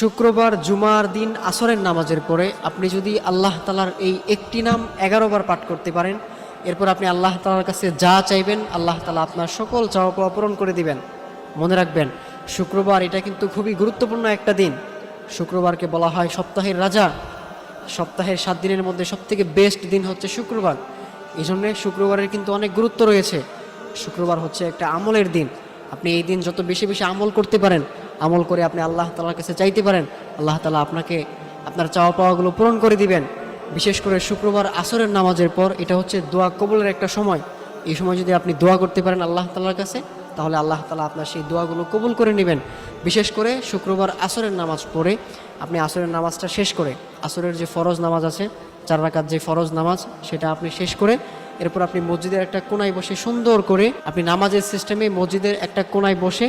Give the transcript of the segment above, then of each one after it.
শুক্রবার জুমার দিন আসরের নামাজের পরে আপনি যদি আল্লাহ তালার এই একটি নাম এগারো বার পাঠ করতে পারেন, এরপর আপনি আল্লাহ তালার কাছে যা চাইবেন, আল্লাহ তালা আপনার সকল চাওয়া পাওয়া পূরণ করে দিবেন। মনে রাখবেন, শুক্রবার এটা কিন্তু খুবই গুরুত্বপূর্ণ একটা দিন। শুক্রবারকে বলা হয় সপ্তাহের রাজা। সপ্তাহের সাত দিনের মধ্যে সবথেকে বেস্ট দিন হচ্ছে শুক্রবার। এই জন্যে শুক্রবারের কিন্তু অনেক গুরুত্ব রয়েছে। শুক্রবার হচ্ছে একটা আমলের দিন। আপনি এই দিন যত বেশি বেশি আমল করতে পারেন আমল করে আপনি আল্লাহ তালার কাছে চাইতে পারেন, আল্লাহ তালা আপনাকে আপনার চাওয়া পাওয়াগুলো পূরণ করে দিবেন। বিশেষ করে শুক্রবার আসরের নামাজের পর এটা হচ্ছে দোয়া কবুলের একটা সময়। এই সময় যদি আপনি দোয়া করতে পারেন আল্লাহ তালার কাছে, তাহলে আল্লাহ তালা আপনার সেই দোয়াগুলো কবুল করে নেবেন। বিশেষ করে শুক্রবার আসরের নামাজ পড়ে আপনি আসরের নামাজটা শেষ করে, আসরের যে ফরজ নামাজ আছে, চার রাকাত যে ফরজ নামাজ, সেটা আপনি শেষ করে এরপর আপনি মসজিদের একটা কোনায় বসে সুন্দর করে আপনি নামাজের সিস্টেমে মসজিদের একটা কোনায় বসে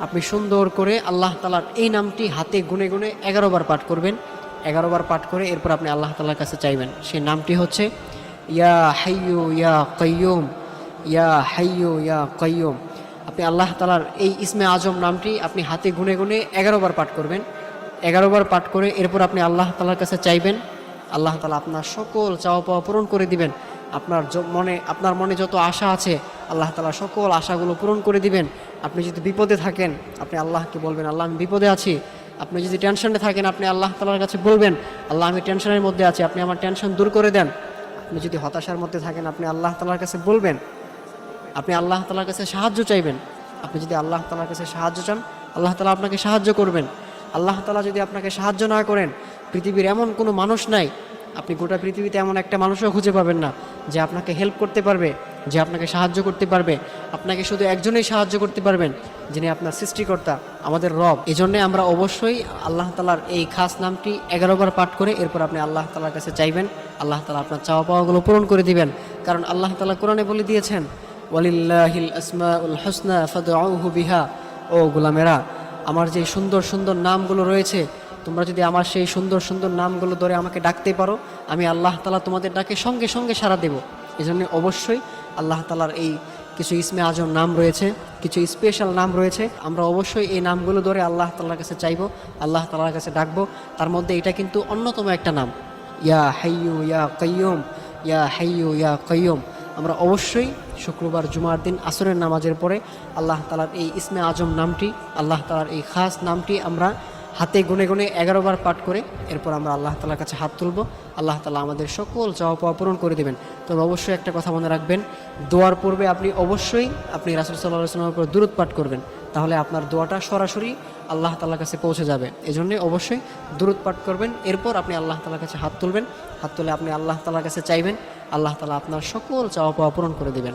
আপনি সুন্দর করে আল্লাহ তালার এই নামটি হাতে গুনে গুনে এগারো বার পাঠ করবেন। এগারো বার পাঠ করে এরপর আপনি আল্লাহ তালার কাছে চাইবেন। সেই নামটি হচ্ছে, ইয়া হাইয়ু ইয়া কয়ুম ইয়া হাইয়ু ইয়া কয়ুম আপনি আল্লাহ তালার এই ইসমে আজম নামটি আপনি হাতে গুনে গুনে এগারো বার পাঠ করবেন। এগারো বার পাঠ করে এরপর আপনি আল্লাহ তালার কাছে চাইবেন। আল্লাহ তালা আপনার সকল চাওয়া পাওয়া পূরণ করে দিবেন। আপনার মনে আপনার মনে যত আশা আছে আল্লাহ তালা সকল আশাগুলো পূরণ করে দিবেন। আপনি যদি বিপদে থাকেন, আপনি আল্লাহকে বলবেন, আল্লাহ, আমি বিপদে আছি। আপনি যদি টেনশনে থাকেন, আপনি আল্লাহ তালার কাছে বলবেন, আল্লাহ, আমি টেনশনের মধ্যে আছি, আপনি আমার টেনশন দূর করে দেন। আপনি যদি হতাশার মধ্যে থাকেন, আপনি আল্লাহ তালার কাছে বলবেন, আপনি আল্লাহ তালার কাছে সাহায্য চাইবেন। আপনি যদি আল্লাহ তালার কাছে সাহায্য চান, আল্লাহ তালা আপনাকে সাহায্য করবেন। আল্লাহ তালা যদি আপনাকে সাহায্য না করেন, পৃথিবীর এমন কোনো মানুষ নাই, আপনি গোটা পৃথিবীতে এমন একটা মানুষও খুঁজে পাবেন না, যে আপনাকে হেল্প করতে পারবে। যে আপনাকে সাহায্য করতে পারবে, আপনাকে শুধু একজনেই সাহায্য করতে পারবেন, যিনি আপনার সৃষ্টিকর্তা, আমাদের রব। এই জন্যে আমরা অবশ্যই আল্লাহ তালার এই খাস নামটি এগারো বার পাঠ করে এরপর আপনি আল্লাহ তালার কাছে চাইবেন, আল্লাহ তালা আপনার চাওয়া পাওয়াগুলো পূরণ করে দিবেন। কারণ আল্লাহ তালা কোরআনে বলে দিয়েছেন, ওয়ালিল্লাহিল আসমাউল হুসনা ফাদউহু বিহা। ও গোলামেরা, আমার যে সুন্দর সুন্দর নামগুলো রয়েছে, তোমরা যদি আমার সেই সুন্দর সুন্দর নামগুলো ধরে আমাকে ডাকতে পারো, আমি আল্লাহ তালা তোমাদের ডাকে সঙ্গে সঙ্গে সাড়া দেব। এই অবশ্যই আল্লাহ তালার এই কিছু ইসমে আজম নাম রয়েছে, কিছু স্পেশাল নাম রয়েছে। আমরা অবশ্যই এই নামগুলো ধরে আল্লাহ তালার কাছে চাইব, আল্লাহ তালার কাছে ডাকবো। তার মধ্যে এটা কিন্তু অন্যতম একটা নাম। ইয়া হাইয়ু ইয়া কয়ুম ইয়া হাইয়ু ইয়া কয়ুম আমরা অবশ্যই শুক্রবার, জুমার দিন আসরের নামাজের পরে আল্লাহ তালার এই ইসমে আজম নামটি, আল্লাহ তালার এই খাস নামটি আমরা হাতে গুনে গুনে এগারো বার পাঠ করে এরপর আমরা আল্লাহ তালার কাছে হাত তুলব। আল্লাহ তালা আমাদের সকল চাওয়া পাওয়া পূরণ করে দেবেন। তবে অবশ্যই একটা কথা মনে রাখবেন, দোয়ার পূর্বে আপনি অবশ্যই আপনি রাসুল সাল্লাহ সাল্লামের উপর দূরত পাঠ করবেন। তাহলে আপনার দোয়াটা সরাসরি আল্লাহ তালার কাছে পৌঁছে যাবে। এই জন্যে অবশ্যই দূরত পাঠ করবেন, এরপর আপনি আল্লাহ তালার কাছে হাত তুলবেন। হাত তুলে আপনি আল্লাহ তালার কাছে চাইবেন, আল্লাহ তালা আপনার সকল চাওয়া পাওয়া পূরণ করে দেবেন।